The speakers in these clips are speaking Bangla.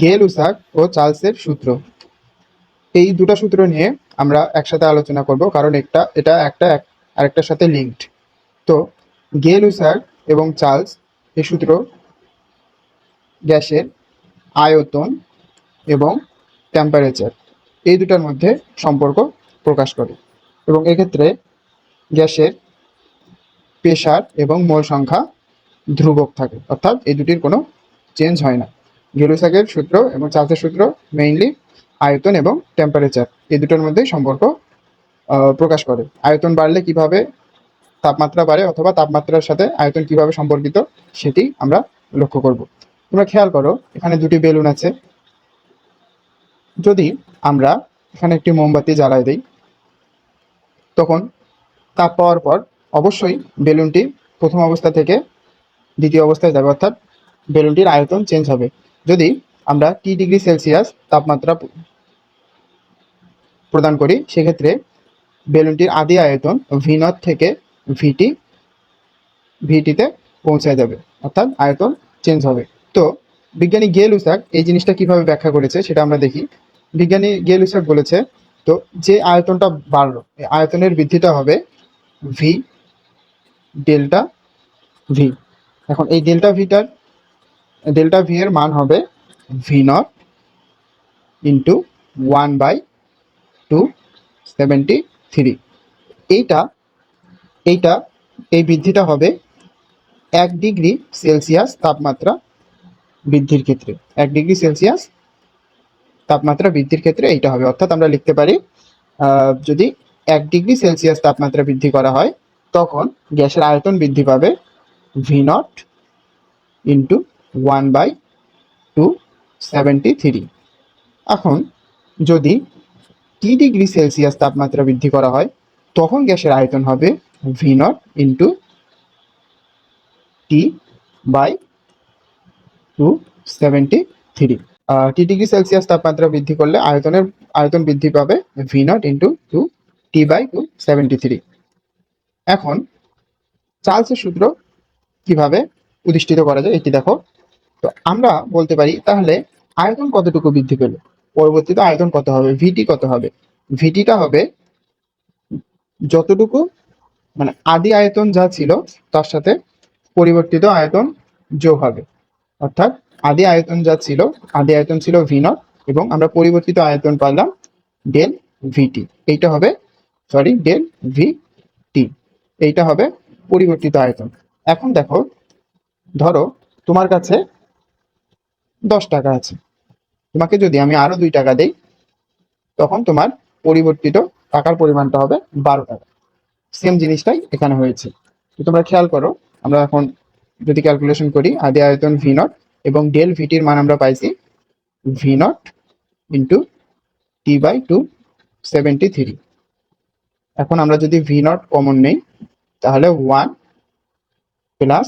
গে লুসাক ও চার্লসের সূত্র। এই দুটো সূত্র নিয়ে আমরা একসাথে আলোচনা করব, কারণ একটা, এটা একটা, এক- আরেকটার সাথে লিঙ্কড তো গে লুসাক এবং চার্লস, এই সূত্র গ্যাসের আয়তন এবং টেম্পারেচার এই দুটার মধ্যে সম্পর্ক প্রকাশ করে। এবং এক্ষেত্রে গ্যাসের প্রেশার এবং মোল সংখ্যা ধ্রুবক থাকে, অর্থাৎ এই দুটির কোনো চেঞ্জ হয় না। গেলুসাকের সূত্র এবং চার্লসের সূত্র মেইনলি আয়তন এবং টেম্পারেচার এই দুটোর মধ্যে সম্পর্ক প্রকাশ করে। আয়তন বাড়লে কীভাবে তাপমাত্রা বাড়ে অথবা তাপমাত্রার সাথে আয়তন কীভাবে সম্পর্কিত, সেটি আমরা লক্ষ্য করব। তোমরা খেয়াল করো, এখানে দুটি বেলুন আছে। যদি আমরা এখানে একটি মোমবাতি জ্বালাই দিই, তখন তাপ পাওয়ার পর অবশ্যই বেলুনটি প্রথম অবস্থা থেকে দ্বিতীয় অবস্থায় যাবে, অর্থাৎ বেলুনটির আয়তন চেঞ্জ হবে। যদি আমরা টি ডিগ্রি সেলসিয়াস তাপমাত্রা প্রদান করি, সেক্ষেত্রে বেলুনটির আদি আয়তন ভি নট থেকে ভিটি ভিটিতে পৌঁছে যাবে। অর্থাৎ আয়তন চেঞ্জ হবে। তো বিজ্ঞানী গে লুসাক এই জিনিসটা কীভাবে ব্যাখ্যা করেছে সেটা আমরা দেখি। বিজ্ঞানী গে লুসাক বলেছে, তো যে আয়তনটা বাড়লো আয়তনের বৃদ্ধিটা হবে ভি ডেল্টা ভি এখন এই ডেল্টা ভিটার ডেল্টা ভি এর মান হবে V naught into one by two seventy three এইটা এইটা, এই বৃদ্ধিটা হবে এক ডিগ্রি সেলসিয়াস তাপমাত্রা বৃদ্ধির ক্ষেত্রে। এক ডিগ্রি সেলসিয়াস তাপমাত্রা বৃদ্ধির ক্ষেত্রে এইটা হবে। অর্থাৎ আমরা লিখতে পারি যদি এক ডিগ্রি সেলসিয়াস তাপমাত্রা বৃদ্ধি করা হয়, তখন গ্যাসের আয়তন বৃদ্ধি পাবে V naught into one by two seventy three. এখন যদি টি ডিগ্রি সেলসিয়াস তাপমাত্রা বৃদ্ধি করা হয়, তখন গ্যাসের আয়তন হবে V naught into T by two seventy three T degree Celsius তাপমাত্রা বৃদ্ধি করলে আয়তনের, আয়তন বৃদ্ধি পাবে V naught into two T by two seventy three এখন চার্লসের সূত্র কীভাবে প্রতিষ্ঠিত করা যায়, এটি দেখো। তো আমরা বলতে পারি, তাহলে আয়তন কতটুকু বৃদ্ধি পেল? পরবর্তীতে আয়তন কত হবে? ভিটি কত হবে? ভিটিটা হবে যতটুকু মানে আদি আয়তন যা ছিল, তার সাথে পরিবর্তিত আয়তন যোগ হবে। অর্থাৎ আদি আয়তন যা ছিল, আদি আয়তন ছিল ভি এবং আমরা পরিবর্তিত আয়তন পাইলাম ডেল ভিটি এইটা হবে সরি ডেল ভি টি এইটা হবে পরিবর্তিত আয়তন। এখন দেখো, ধরো তোমার কাছে দশ টাকা আছে। তোমাকে যদি আমি আরও দুই টাকা দেই, তখন তোমার পরিবর্তিত টাকার পরিমাণটা হবে বারো টাকা। সেম জিনিসটাই এখানে হয়েছে। তো তোমরা খেয়াল করো, আমরা এখন যদি ক্যালকুলেশন করি, আদি আয়তন ভি নট এবং ডেল ভিটির মান আমরা পাইছি V naught into T by two seventy three এখন আমরা যদি ভি নট কমন নেই, তাহলে one plus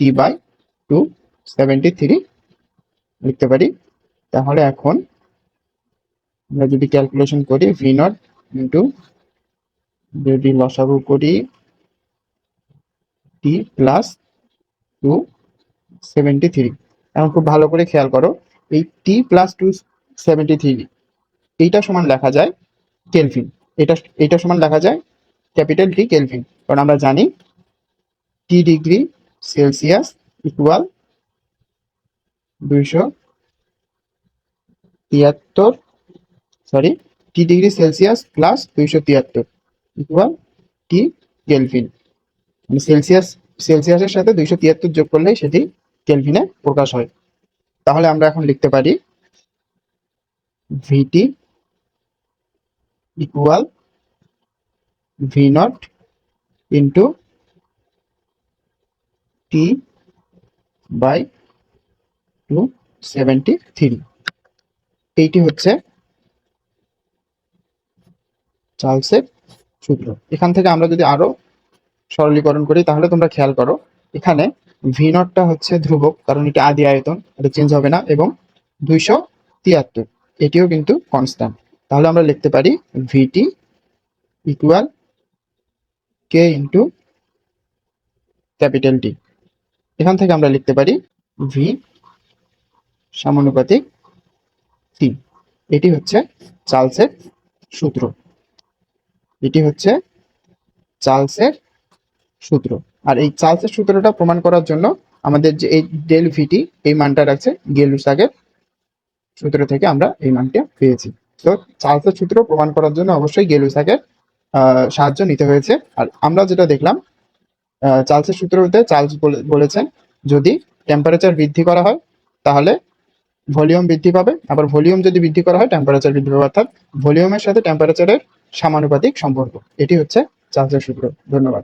T by two seventy three লিখতে পারি। তাহলে এখন আমরা যদি ক্যালকুলেশন করি ভি নট ইন্টু যদি লসাগু করি T plus two seventy three এখন খুব ভালো করে খেয়াল করো, এই T plus two seventy three এইটা সমান লেখা যায় কেলভিন এটা এইটা সমান লেখা যায় ক্যাপিটাল টি কেলভিন কারণ আমরা জানি টি ডিগ্রি সেলসিয়াস ইকুয়াল দুইশো তিয়াত্তর sorry T degree Celsius plus দুইশো তিয়াত্তর ইকুয়াল টি কেলভিন সেলসিয়াস সেলসিয়াসের সাথে দুইশো তিয়াত্তর যোগ করলেই সেটি কেলভিনে প্রকাশ হয়। তাহলে আমরা এখন লিখতে পারি V T equal V naught into T by two seventy three. এইটি হচ্ছে চার্লসের সূত্র। এখান থেকে আমরা যদি আরও সরলীকরণ করি, তাহলে তোমরা খেয়াল করো, এখানে ভি নটটা হচ্ছে ধ্রুবক, কারণ এটা আদি আয়তন, এটা চেঞ্জ হবে না, এবং দুইশো তিয়াত্তর, এটিও কিন্তু কনস্ট্যান্ট তাহলে আমরা লিখতে পারি V T equal K into capital T এখান থেকে আমরা লিখতে পারি ভি সমানুপাতিক এটি হচ্ছে চার্লসের সূত্র। এটি হচ্ছে চার্লসের সূত্র। আর এই চার্লসের সূত্রটা প্রমাণ করার জন্য আমাদের যে এই ডেল ভিটি এই মানটা রাখছে গেলুসাগের সূত্র থেকে আমরা এই মানটা পেয়েছি। তো চার্লসের সূত্র প্রমাণ করার জন্য অবশ্যই গেলুসাগের সাহায্য নিতে হয়েছে। আর আমরা যেটা দেখলাম চার্লসের সূত্রতে চার্লস বলে- বলেছেন, যদি টেম্পারেচার বৃদ্ধি করা হয়, তাহলে ভলিউম বৃদ্ধি পাবে, আবার ভলিউম যদি বৃদ্ধি করা হয় টেম্পারেচার বৃদ্ধি পাবে, অর্থাৎ ভলিউমের সাথে টেম্পারেচারের সমানুপাতিক সম্পর্ক। এটি হচ্ছে চার্লসের সূত্র। ধন্যবাদ।